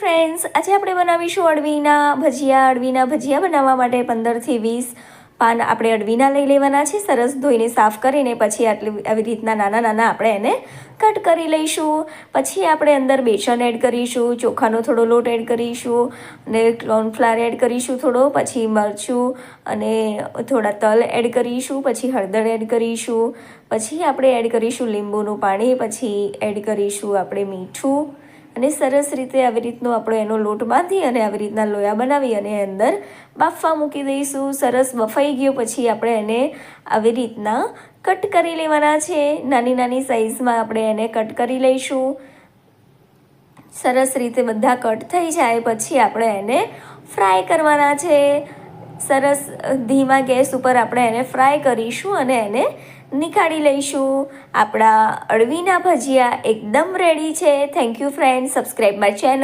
Friends આજે આપણે બનાવીશું અડવીના ભજીયા. અડવીના ભજીયા બનાવવા માટે પંદરથી વીસ પાન આપણે અડવીના લઈ લેવાના છે. સરસ ધોઈને સાફ કરીને પછી આટલી આવી રીતના નાના નાના આપણે એને કટ કરી લઈશું. પછી આપણે અંદર બેસન એડ કરીશું, ચોખાનો થોડો લોટ એડ કરીશું, અને કોર્નફ્લાવર એડ કરીશું થોડો, પછી મરચું અને થોડા તલ એડ કરીશું, પછી હળદર એડ કરીશું, પછી આપણે એડ કરીશું લીંબુનું પાણી, પછી એડ કરીશું આપણે મીઠું. અને સરસ રીતે આવી રીતનો આપણે એનો લોટ બાંધી અને આવી રીતના લોયા બનાવી અને અંદર બાફવા મૂકી દઈશું. સરસ બફાઈ ગયો, પછી આપણે એને આવી રીતના કટ કરી લેવાના છે. નાની નાની સાઈઝમાં આપણે એને કટ કરી લઈશું. સરસ રીતે બધા કટ થઈ જાય, પછી આપણે એને ફ્રાય કરવાના છે. સરસ ધીમા ગેસ ઉપર આપણે એને ફ્રાય કરીશું અને એને નીકાળી લઈશું. આપણા અળવીના ભજીયા એકદમ રેડી છે. Thank you friend subscribe my channel